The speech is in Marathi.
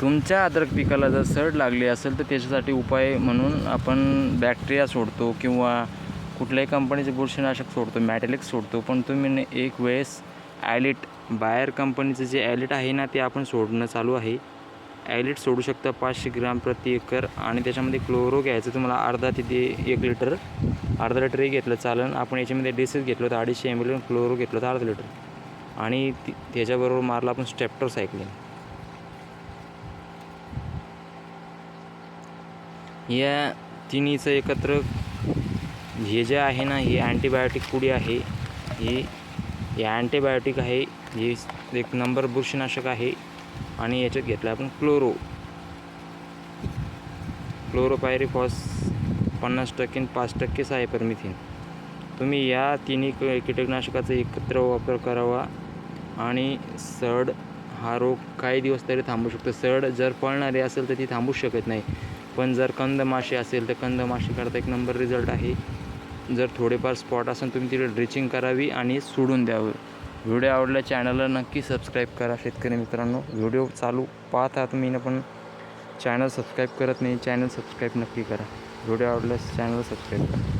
तुमच्या अद्रक पिकाला जर सड लागली असेल तर त्याच्यासाठी उपाय म्हणून आपण बॅक्टेरिया सोडतो किंवा कुठल्याही कंपनीचे बुरशीनाशक सोडतो मॅटेलिक सोडतो. पण तुम्ही एक वेळेस ॲलिट बायर कंपनीचं जे ॲलिट आहे ना ते आपण सोडणं चालू आहे. ॲलिट सोडू शकता पाचशे ग्राम प्रति एकर आणि त्याच्यामध्ये क्लोरो घ्यायचं तुम्हाला अर्धा ते ते एक लिटर अर्धा लिटरही घेतलं चालन आपण याच्यामध्ये डिसेस घेतलं होतं अडीचशे एम एल क्लोरो घेतलं होतं अर्धा लिटर आणि त्याच्याबरोबर मारला आपण स्टेप्टर या तिन्हीचं एकत्र हे जे आहे ना हे अँटीबायोटिक पुडी आहे. ही हे अँटीबायोटिक आहे. हे एक नंबर बुरशीनाशक आहे. आणि याच्यात घेतलं आपण क्लोरो क्लोरोपायरिफॉस पन्नास टक्के पाच टक्के सायपरमिथिन तुम्ही या तिन्ही क- कीटकनाशकाचा एकत्र वापर करावा. आणि सड हा रोग काही दिवस तरी थांबू शकतो. सड जर पळणारी असेल तर ती थांबू शकत नाही. पण जर कंदमाशी असेल तर कंदमाशीकरता एक नंबर रिझल्ट आहे. जर थोडेफार स्पॉट असेल तुम्ही तिथे ड्रिचिंग करावी आणि सोडून द्यावं. व्हिडिओ आवडला चॅनलला नक्की सबस्क्राईब करा शेतकरी मित्रांनो. व्हिडिओ चालू पाहता तुम्ही ना पण चॅनल सबस्क्राईब करत नाही चॅनल सबस्क्राईब नक्की करा. व्हिडिओ आवडल्यास चॅनल सबस्क्राईब करा.